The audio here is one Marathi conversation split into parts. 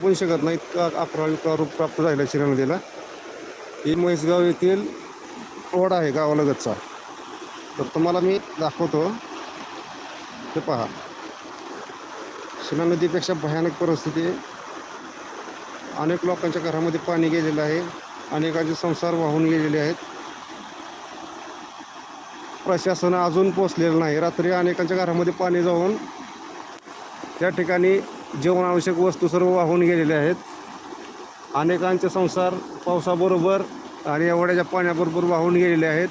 पण शकत नाही इतका अकरा विका रूप प्राप्त झाला शिरा नदीला ही म्हैसगाव येथील रोड आहे गावालगतचा तर तुम्हाला मी दाखवतो. ते पहा. शिना नदीपेक्षा भयानक परिस्थिती. अनेक लोकांच्या घरामध्ये पाणी गेलेलं आहे. अनेकांचे संसार वाहून गेलेले आहेत. प्रशासन अजून पोचलेलं नाही. रात्री अनेकांच्या घरामध्ये पाणी जाऊन त्या ठिकाणी जीवनावश्यक वस्तू सर्व वाहून गेलेल्या आहेत. अनेकांचे संसार पावसाबरोबर आणि एवढ्याच्या पाण्याबरोबर वाहून गेलेले आहेत.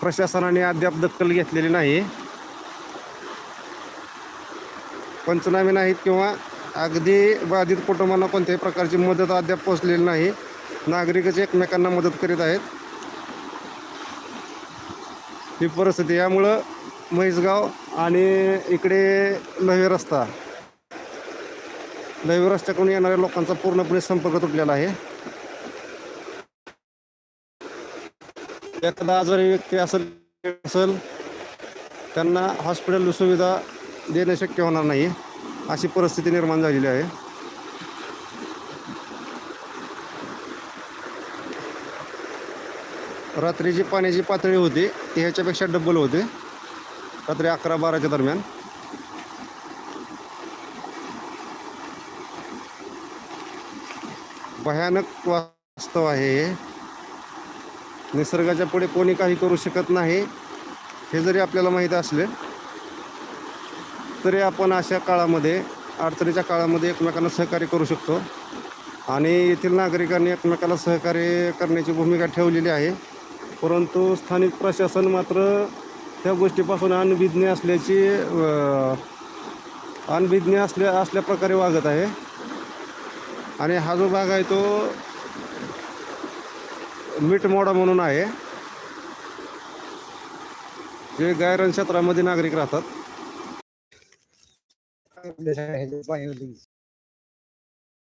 प्रशासनाने अद्याप दखल घेतलेली नाही. पंचनामे नाहीत किंवा अगदी बाधित कुटुंबांना कोणत्याही प्रकारची मदत अद्याप पोचलेली नाही. नागरिकच एकमेकांना मदत करीत आहेत. ही परिस्थिती यामुळं म्हैसगाव आणि इकडे नवे रस्ता. नवी रस्त्याकडून येणाऱ्या लोकांचा पूर्णपणे संपर्क तुटलेला आहे. एखादा आजारी व्यक्ती असेल असेल त्यांना हॉस्पिटल सुविधा देणे शक्य होणार नाही. अशी परिस्थिती निर्माण झालेली आहे. रात्री जी पाण्याची पातळी होती ती ह्याच्यापेक्षा डबल होते. रात्री अकरा बाराच्या दरम्यान. भयानक वास्तव आहे हे. निसर्गाच्या पुढे कोणी काही करू शकत नाही हे जरी आपल्याला माहीत असले तरी आपण अशा काळामध्ये अडचणीच्या काळामध्ये एकमेकांना सहकार्य करू शकतो. आणि येथील नागरिकांनी एकमेकाला सहकार्य करण्याची भूमिका ठेवलेली आहे. परंतु स्थानिक प्रशासन मात्र त्या गोष्टीपासून अनभिज्ञ असल्याची अनभिज्ञ असल्या असल्या प्रकारे वागत आहे. आणि हा जो भाग आहे तो मीठमोडा म्हणून आहे. जे गायरन क्षेत्रामध्ये नागरिक राहतात.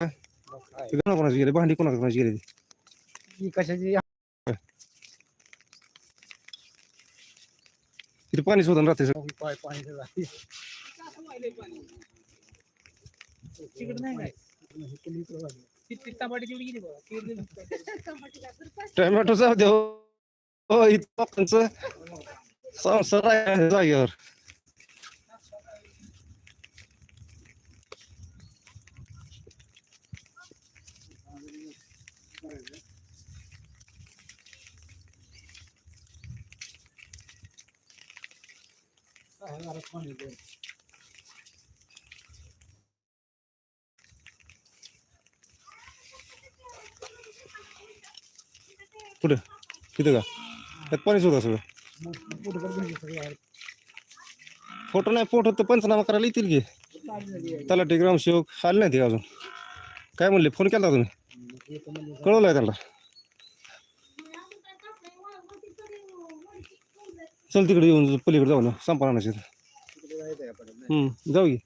कोणाकोणाचे गेले भांडी कोणाकोणाची गेली? ही कशाची? तिथे पाणी शोधून राहते पाणी टोमॅटोचा तिकडं नाही टोमॅटो जाऊ दे हो. हो इथं संसार आहे जागेवर. पुढे तिथं का? त्यात पाणीच होतं सगळं. फोटो नाही पोट होतं पंचनामा करायला येतील की. तलाठी ग्रामसेवक आले नाही ते अजून? काय म्हणले? फोन केला तुम्ही? कळवलं आहे त्यांना. चल तिकडे येऊन पलीकडे जाऊ ना संपणार जाऊ की.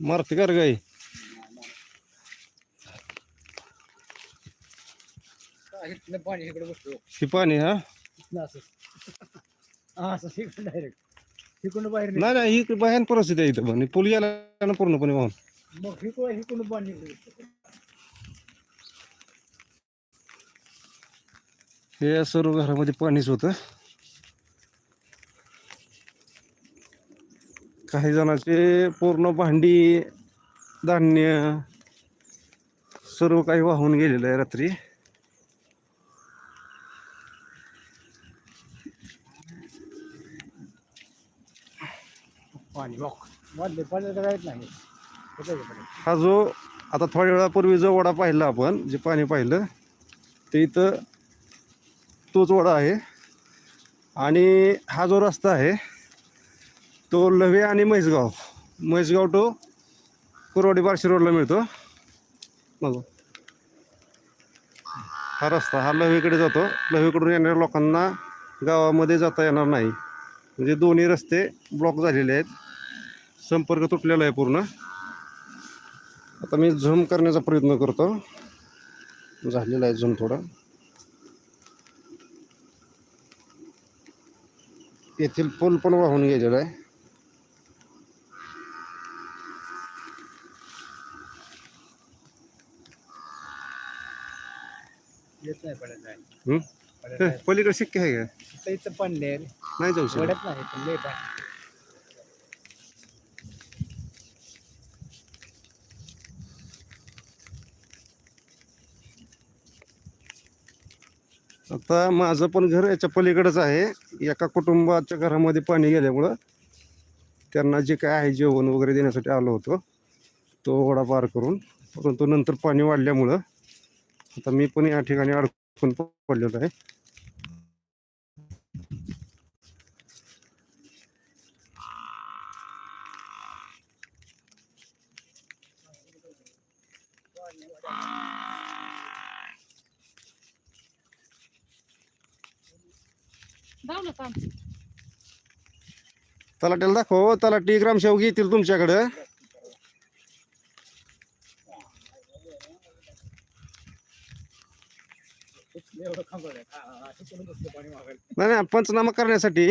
मारते कर गाई? पाणी इकडे ही पाणी हा? असं. डायरेक्ट तिकडून बाहेर. नाही नाही ही भयान परिस्थिती आहे इथं. पण पूल गेला ना पूर्णपणे वाहून. मग इकडून पाणी. हे सर्व घरामध्ये पाणीच होतं. काही जणांचे पूर्ण भांडी धान्य सर्व काही वाहून गेलेलं आहे रात्री. पाणी नाही? हा जो आता थोड्या वेळापूर्वी जो वडा पाहिला आपण जे पाणी पाहिलं ते इथं तोच वडा आहे. आणि हा जो रस्ता आहे तो लव्हे आणि म्हैसगाव. म्हैसगाव टू कुरवाडी बार्शी रोडला मिळतो. मग हा रस्ता हा लव्हेकडे जातो. लव्हेकडून येणाऱ्या लोकांना गावामध्ये जाता येणार नाही. म्हणजे दोन्ही रस्ते ब्लॉक झालेले आहेत. संपर्क तुटलेला आहे पूर्ण. आता मी झूम करण्याचा प्रयत्न करतो. झालेला आहे झूम थोडा. येथील पूल पण वाहून गेलेला आहे. येत नाही पडत नाही हं? पडत पलीकडे शिक्के आहे का? इथं पडले नाही जाऊ शकत. पडत नाही पण लय पाणी आता माझं पण घर याच्या पलीकडेच आहे. एका कुटुंबाच्या घरामध्ये पाणी गेल्यामुळं त्यांना जे काय आहे जेवण वगैरे देण्यासाठी आलो होतो तो ओढा पार करून परंतु नंतर पाणी वाढल्यामुळं आता मी पण या ठिकाणी अडकून पडलेलो आहे. तलाट्याला दाखव तलाटी ग्रामसेवक येतील तुमच्याकडं एवढं खांबवलंय. हा, हा, असं करून बसलं पाणी मागायला. नाही नाही पंचनामा करण्यासाठी.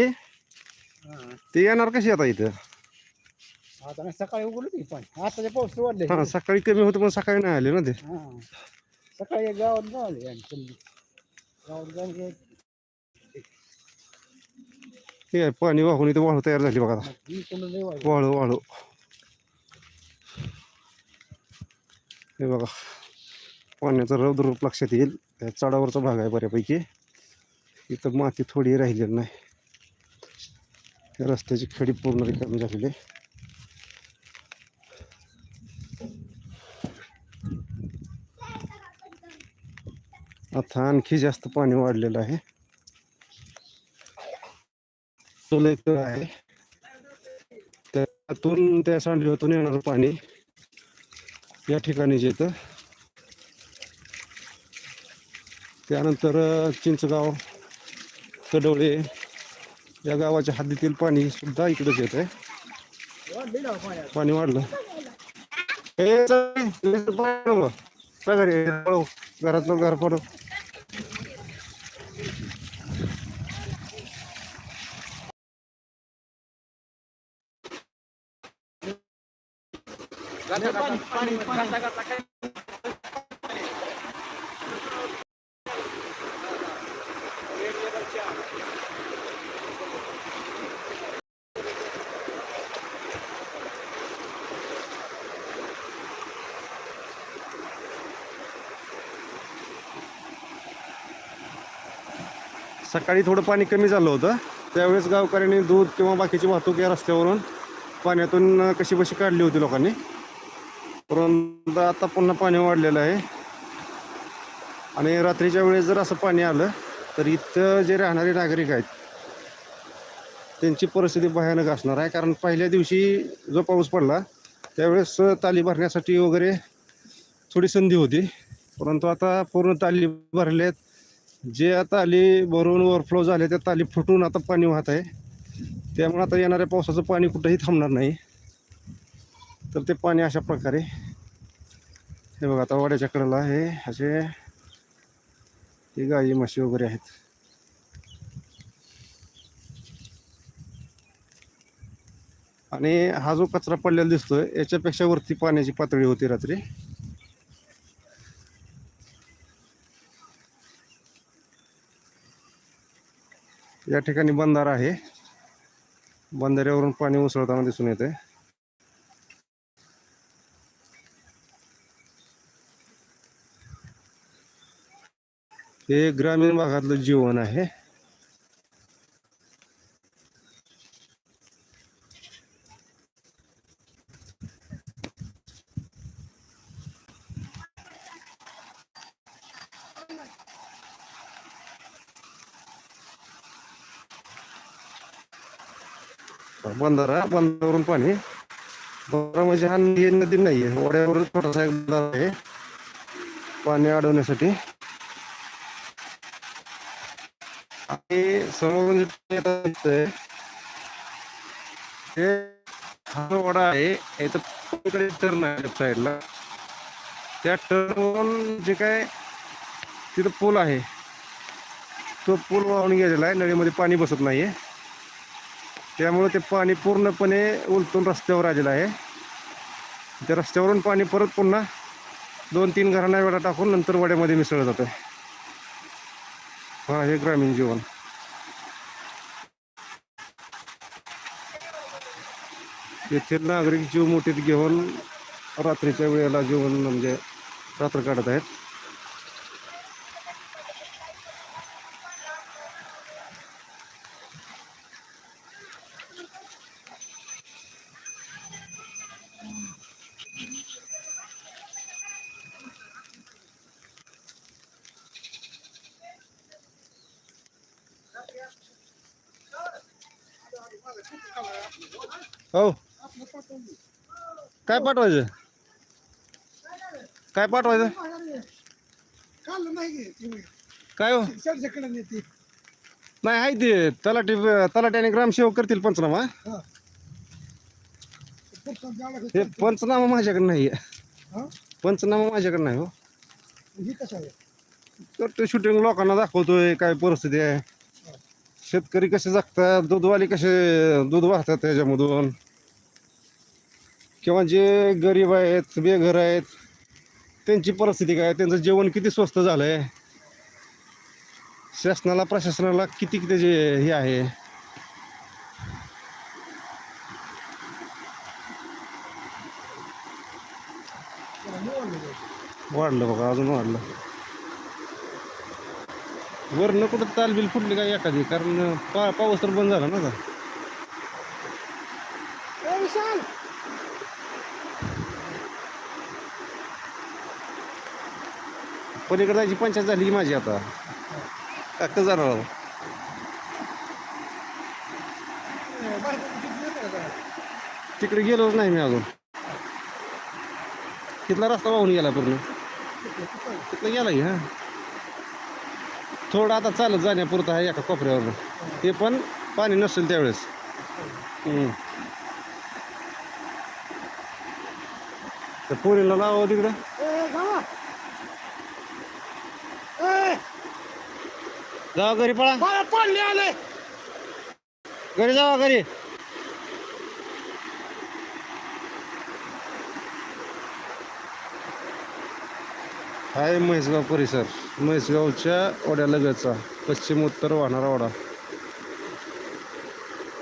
ते येणार कशी आता इथं आता नाही सकाळी उघडलं पाणी पाऊस वाढले हां सकाळी कमी होतं पण सकाळी नाही आले ना ते हा सकाळी एक गावात गावले आणि चल गावात हे- आहे, पाणी वाहून इथं वाळू तयार झाली बघा आता. वाढली. वाळू वाळू हे बघा पाण्याचं रौद्रूप लक्षात येईल त्या चढावरचा भाग आहे बऱ्यापैकी इथं माती थोडी राहिलेली नाही. रस्त्याची खडी पूर्ण रिकामी झालेली आहे. आता आणखी जास्त पाणी वाढलेलं आहे. तो आहे. त्यातून त्या सांडव्यातून येणारं पाणी या ठिकाणी येतं. त्यानंतर चिंचगाव कडवळे या गावाच्या हद्दीतील पाणी सुद्धा इकडेच येत आहे पाणी वाढलं. पाण्यात. पाणी वाढलं ए, घर इकडे पाणी नको. काय घरी पळव घरातलं घर पडव सकाळी थोडं पाणी कमी झालं होतं. त्यावेळेस गावकऱ्यांनी दूध किंवा बाकीची वाहतूक या रस्त्यावरून पाण्यातून कशी बशी काढली होती लोकांनी. परंतु आता पुन्हा पाणी वाढलेलं आहे. आणि रात्रीच्या वेळेस जर असं पाणी आलं तर इथं जे राहणारे नागरिक आहेत त्यांची परिस्थिती भयानक असणार आहे. कारण पहिल्या दिवशी जो पाऊस पडला त्यावेळेस ताली भरण्यासाठी वगैरे थोडी संधी होती. परंतु आता पूर्ण ताली भरल्यात जे आता आली भरून ओव्हरफ्लो झाले त्या ताली फुटून आता पाणी वाहत आहे. त्यामुळे आता येणाऱ्या पावसाचं पाणी कुठंही थांबणार नाही. तर ते पाणी अशा प्रकारे हे बघा आता वाड्याच्या कडेला हे असे हे गाई म्हशी वगैरे आहेत. आणि हा जो कचरा पडलेला दिसतोय याच्यापेक्षा वरती पाण्याची पातळी होती रात्री. या ठिकाणी बंधारा आहे. बंधाऱ्यावरून पाणी उसळताना दिसून येते हे ग्रामीण भागातलं जीवन आहे. बंधारा बंधारावरून पाणी. बंधारा म्हणजे हा नदी नदी नाही आहे. ओढ्यावर थोडासा एक बंधारा आहे. पाणी अडवण्यासाठी. आणि समोरून जे दिसतंय, ते हा वडा आहे इथं टर्न आहे लेफ्ट साईडला त्या टर्नवरून जे काय तिथं पूल आहे तो पूल वाहून गेलेला आहे. नळीमध्ये पाणी बसत नाहीये. त्यामुळं ते पाणी पूर्णपणे उलटून रस्त्यावर आलेलं आहे. त्या रस्त्यावरून पाणी परत पुन्हा दोन तीन घरांना वेळा टाकून नंतर वड्यामध्ये मिसळलं जातं हा हे ग्रामीण जीवन. येथील नागरिक जीव मोठीत घेऊन रात्रीच्या वेळेला जीवन म्हणजे रात्र काढत आहेत. हो. काय पाठवायचं? काय पाठवायचं? काय हो? नाही आहे ते तलाठी तलाठी आणि ग्रामसेवक करतील पंचनामा. हा पंचनामा माझ्याकडे नाही पंचनामा माझ्याकडे नाही हो. ही कसं आहे तर ते शूटिंग लोकांना दाखवतोय काय परिस्थिती आहे. शेतकरी कसे जगतात दूधवाले कसे दूध वाहतात त्याच्यामधून? किंवा जे गरीब आहेत बेघर आहेत त्यांची परिस्थिती काय? त्यांचं जेवण किती स्वस्त झालं आहे शासनाला प्रशासनाला किती त्याचे हे आहे? वाढलं बघा अजून वाढलं. वरनं कुठं तालबिल फुटली काय एखादी? कारण पा पाऊस तर बंद झाला ना विशाल! पलीकडे जायची पंचायत झाली की माझी आता. काक जाणार का? तिकडे गेलोच नाही मी अजून. तिथला रस्ता वाहून गेला पूर्ण? तिथलं गेला की हा. थोडं आता चालत जाण्यापुरतं आहे एका कोपऱ्यावर ते पण पाणी नसेल त्यावेळेस. त्या पोरीला लावा तिकडं. गावा. ए, जावा घरी पळा. घरी जावा घरी. हाय म्हैसगाव परिसर. म्हैसगावच्या ओढ्यालगतचा पश्चिम उत्तर वाहणारा ओढा.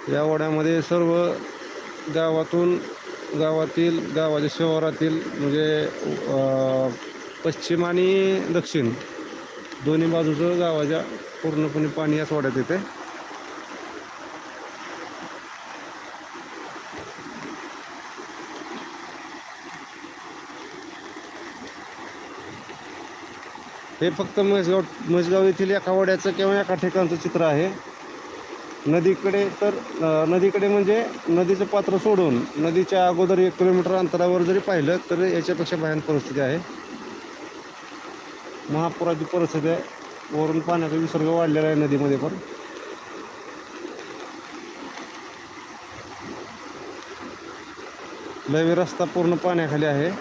या ओढ्यामध्ये सर्व गावातून गावातील गावाच्या शहरातील म्हणजे पश्चिम आणि दक्षिण दोन्ही बाजूचं गावाच्या पूर्णपणे पाणी याच ओढ्यात येते हे फक्त म्हैसगाव म्हैसगाव येथील एका वड्याचं किंवा एका ठिकाणचं चित्र आहे. नदीकडे तर नदीकडे म्हणजे नदीचं पात्र सोडून नदीच्या अगोदर एक किलोमीटर अंतरावर जरी पाहिलं तर याच्यापेक्षा भयान परिस्थिती आहे. महापुराची परिस्थिती आहे. वरून पाण्याचा विसर्ग वाढलेला आहे नदीमध्ये पण. लवी रस्ता पूर्ण पाण्याखाली आहे.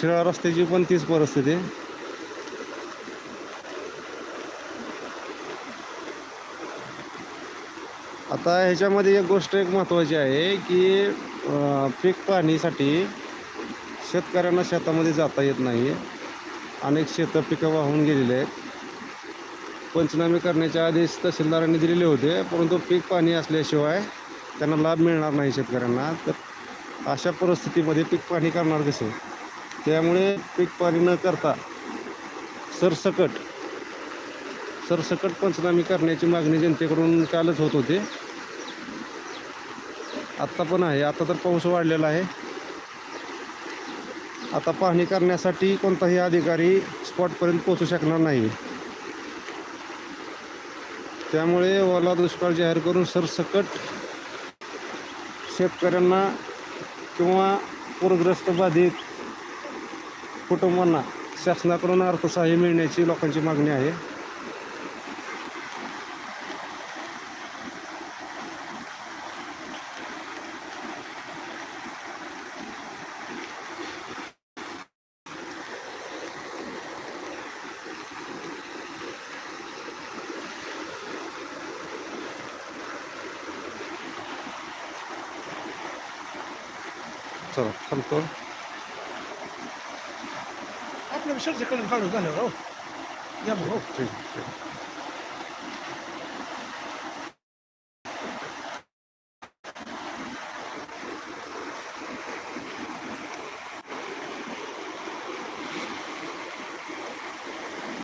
शिळा रस्त्याची पण तीच परिस्थिती आता ह्याच्यामध्ये एक गोष्ट एक महत्त्वाची आहे की पीक पाहणीसाठी शेतकऱ्यांना शेतामध्ये जाता येत नाही. अनेक शेतं पिकं वाहून गेलेले आहेत. पंचनामे करण्याचे आदेश तहसीलदारांनी दिलेले होते परंतु पीक पाणी असल्याशिवाय त्यांना लाभ मिळणार नाही शेतकऱ्यांना. तर अशा परिस्थितीमध्ये पीक पाणी करणार कसे? त्यामुळे पीक पाणी न करता सरसकट सरसकट पंचनामे करण्याची मागणी जनतेकडून कालच होत होते. आत्ता पण आहे. आता तर पाऊस वाढलेला आहे. आता पाहणी करण्यासाठी कोणताही अधिकारी स्पॉटपर्यंत पोहोचू शकणार नाही. त्यामुळे ओला दुष्काळ जाहीर करून सरसकट शेतकऱ्यांना किंवा पूरग्रस्त बाधित कुटुंबांना शासनाकडून अर्थसहाय्य मिळण्याची लोकांची मागणी आहे. चला थांबतो. आपल्या विसर्ज करून काढू झालं हो या भाऊ ठीक ठीक